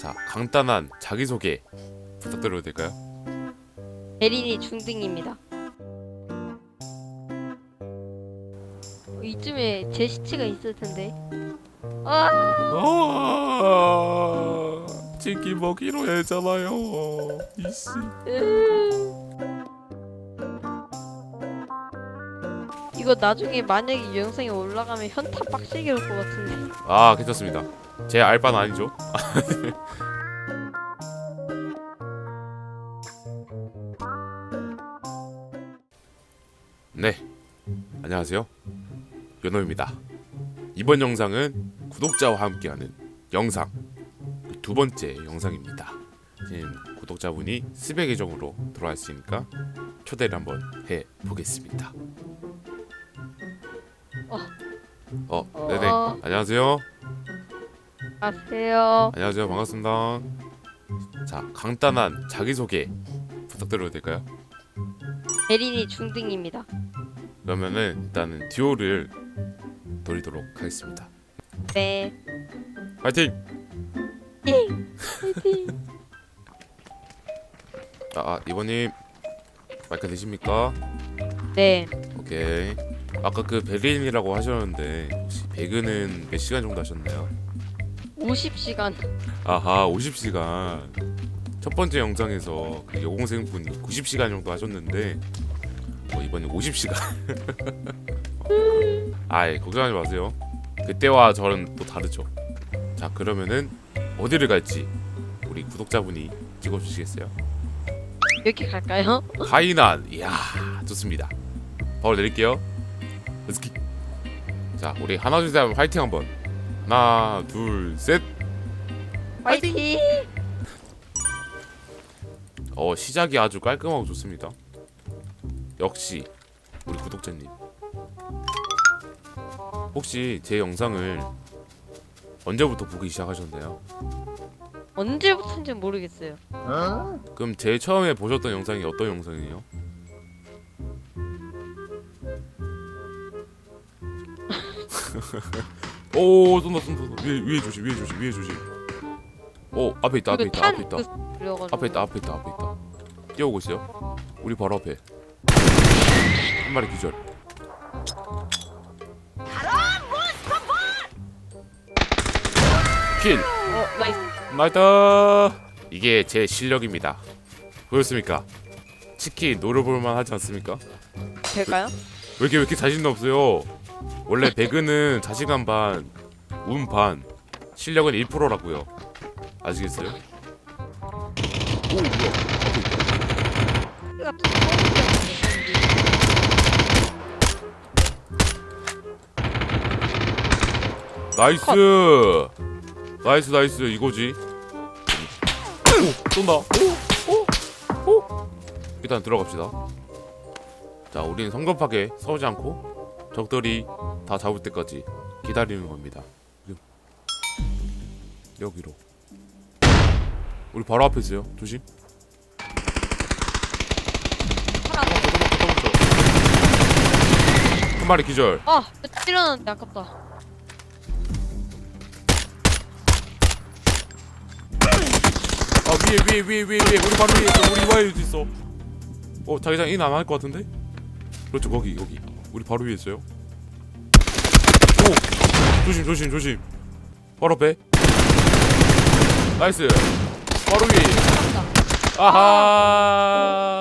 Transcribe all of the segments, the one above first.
자, 간단한 자기소개 부탁드려도 될까요? 대린이 중등입니다. 어, 이쯤에 제 시체가 있을 텐데. 아, 아, 치킨 먹기로 했잖아요. 이씨. 으. 이거 나중에 만약에 이 영상이 올라가면 현타 빡세게 올 것 같은데. 아, 괜찮습니다. 제 알바는 아니죠? 네, 안녕하세요. 연호입니다. 이번 영상은 구독자와 함께하는 영상 그 두 번째 영상입니다. 지금 구독자분이 스베 계정으로 들어와 있으니까 초대를 한번 해 보겠습니다. 어. 어, 네네. 어. 안녕하세요. 아세요. 안녕하세요. 반갑습니다. 자, 간단한 자기소개 부탁드려도 될까요? 대린이 중등입니다. 그러면은 일단은 듀오를 돌리도록 하겠습니다. 네. 파이팅! 화이팅. 아, 아 이번님 마이크 되십니까? 네. 오케이. 아까 그 베린이라고 하셨는데 혹시 배그는 몇 시간 정도 하셨나요? 50시간. 아하, 50시간. 첫 번째 영상에서 그 여공생분이 90시간 정도 하셨는데 어, 이번에 50시간. 아이 걱정하지 마세요. 그때와 저는 또 다르죠. 자 그러면은 어디를 갈지 우리 구독자분이 찍어주시겠어요? 이렇게 갈까요? 하이난, 이야 좋습니다. 바로 내릴게요. 렛츠기. 자 우리 하나 둘셋 화이팅 한번. 하나 둘 셋. 화이팅. 어 시작이 아주 깔끔하고 좋습니다. 역시 우리 구독자님. 혹시 제 영상을 언제부터 보기 시작하셨나요? 언제부터인지 모르겠어요. 그럼 제일 처음에 보셨던 영상이 어떤 영상이에요? 오 쏜다 쏜다 쏜다. 위에 위에 조심 위에 조심 위에 조심. 오 앞에 있다 앞에 있다 앞에 탄 있다. 그. 앞에 있다 앞에 있다 앞에 있다. 뛰어오고 있어요? 우리 바로 앞에. 한 마리 기절. 킬. 어, 나이스. 이게 제 실력입니다. 보였습니까? 치킨 노려볼만 하지 않습니까? 될까요? 왜 이렇게 왜 이렇게 자신도 없어요 원래 배그는 자신감 반 운 반 실력은 1%라고요. 아시겠어요? 오 뭐야. 나이스! 나이스 나이스. 이거지. 오! 쏜다. 오, 오, 오. 일단 들어갑시다. 자 우리는 성급하게 서지 않고 적들이 다 잡을 때까지 기다리는 겁니다 지금. 여기로 우리 바로 앞에 있어요 조심 하나 더. 한 마리 기절 아, 찌르는데 아깝다. 아 위에 위에 위에 위에 위에 우리 바로 위에 있어 우리 와이도 있어 어 자기장 인 안 할 것 같은데? 그렇죠 거기 여기 우리 바로 위에 있어요. 오! 조심 조심 조심. 바로 앞에. 나이스. 바로 아깝다. 아하!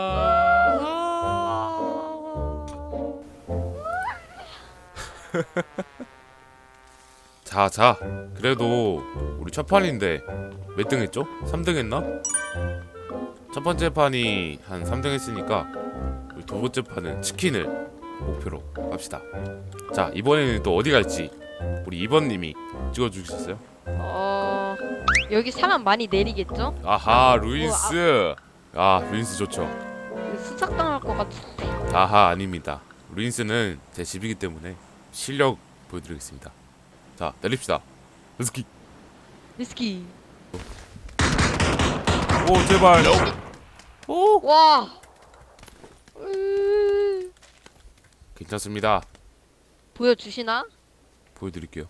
자 자. 그래도 우리 첫 판인데 몇 등 했죠? 3등 했나? 첫 번째 판이 한 3등 했으니까 우리 두 번째 판은 치킨을 목표로 합시다 자 이번에는 또 어디 갈지 우리 2번님이 찍어주셨어요 어, 여기 사람 많이 내리겠죠? 아하 루인스 아 루인스 좋죠 이거 수삭당할 것 같은데. 아하 아닙니다. 루인스는 제 집이기 때문에 실력 보여드리겠습니다. 자 내립시다. 렛츠기. 위스키. 오 제발. 오. 와. 으... 괜찮습니다. 보여주시나? 보여드릴게요.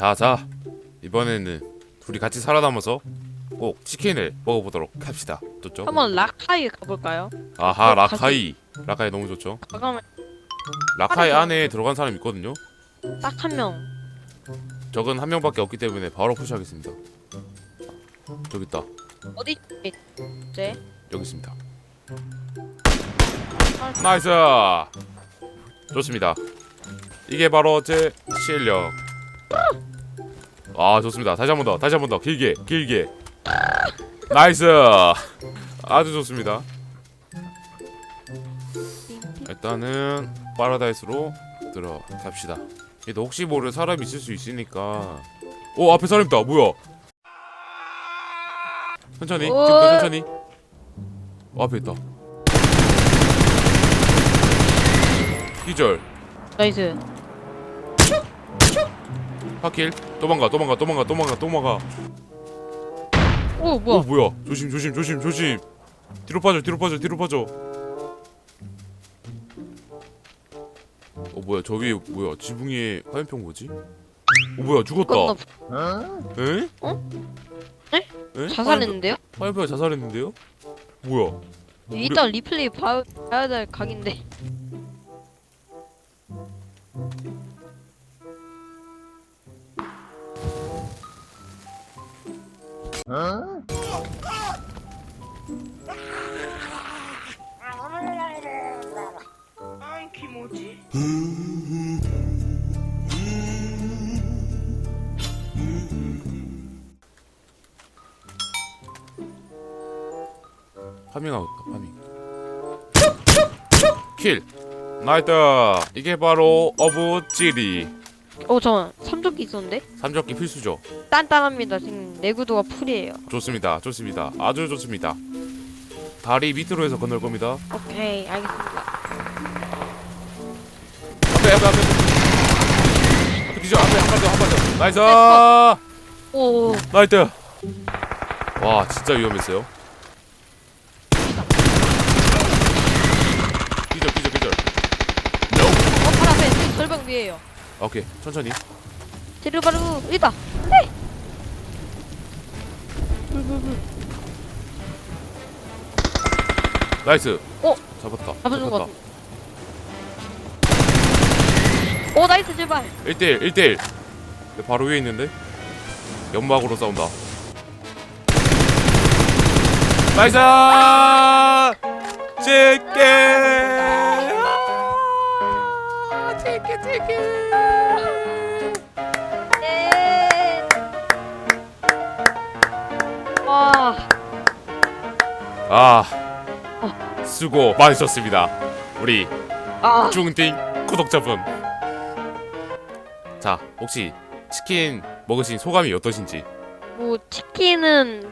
자, 자. 이번에는 둘이 같이 살아남아서 꼭 치킨을 먹어보도록 합시다. 좋죠? 한번 라카이 가볼까요? 아하, 어, 라카이. 라카이 너무 좋죠? 가가면 라카이 안에 들어간 사람 있거든요. 딱 한 명. 적은 한 명밖에 없기 때문에 바로 푸시하겠습니다. 저기 있다. 어디 있지? 여기 있습니다. 아, 나이스. 좋습니다. 이게 바로 제 실력. 아 좋습니다. 다시 한 번 더, 다시 한 번 더, 길게, 길게. 나이스. 아주 좋습니다. 일단은 파라다이스로 들어갑시다. 얘도 혹시 모를 사람 있을 수 있으니까. 오 앞에 사람 있다. 뭐야? 천천히, 오. 지금부터 천천히. 어, 앞에 있다. 기절. 나이스. 파킬. 도망가, 도망가, 도망가, 도망가, 도망가. 오오 뭐야? 뭐야? 조심, 조심, 조심, 조심. 뒤로 빠져, 뒤로 빠져, 뒤로 빠져. 어 뭐야? 저 위에 뭐야? 지붕 위에 화염병 뭐지? 어 뭐야? 죽었다. 건너 에? 어? 에? 에? 자살했는데요? 화염병 자살했는데요? 뭐야? 일단 리플레이 봐, 봐야 될 각인데. 파밍하고 있다. 파밍. 킬. 나이스. 이게 바로 어부찌리. 어 잠깐 삼조끼 있었는데? 삼적기 필수죠. 단단합니다. 지금 내구도가 풀이에요. 좋습니다. 좋습니다. 아주 좋습니다. 다리 밑으로 해서 건널 겁니다. 오케이 알겠습니다. 앞에 앞에 앞에. 앞에 기절. 앞에 한발 더, 한발 더. 나이스. 오 나이스. 와, 진짜 위험했어요. 기절, 기절, 기절. 어, 바로 앞에 지금 절벽 위에요. 오케이, 천천히. 재료 바로 있다. 네. 나이스. 어? 잡았다. 잡아준 것 잡았다. 오 나이스 제발. 1대1 1대1 네, 바로 위에 있는데 연막으로 싸운다 나이스 제게 제게 제게 네. 와 아 수고 많으셨습니다 우리 아. 중딩 구독자분 자 혹시 치킨 먹으신 소감이 어떠신지 뭐 치킨은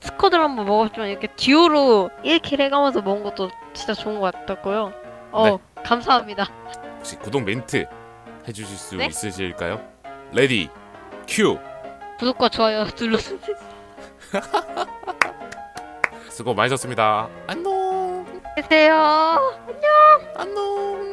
스쿼드를 한번 먹었지만 이렇게 듀오로 1킬 해가면서 먹은 것도 진짜 좋은 것 같았고요. 어 네. 감사합니다. 혹시 구독 멘트 해주실 수 네? 있으실까요? 레디 큐 구독과 좋아요 눌러주세요. 수고 많으셨습니다. 안녕. 계세요. 안녕.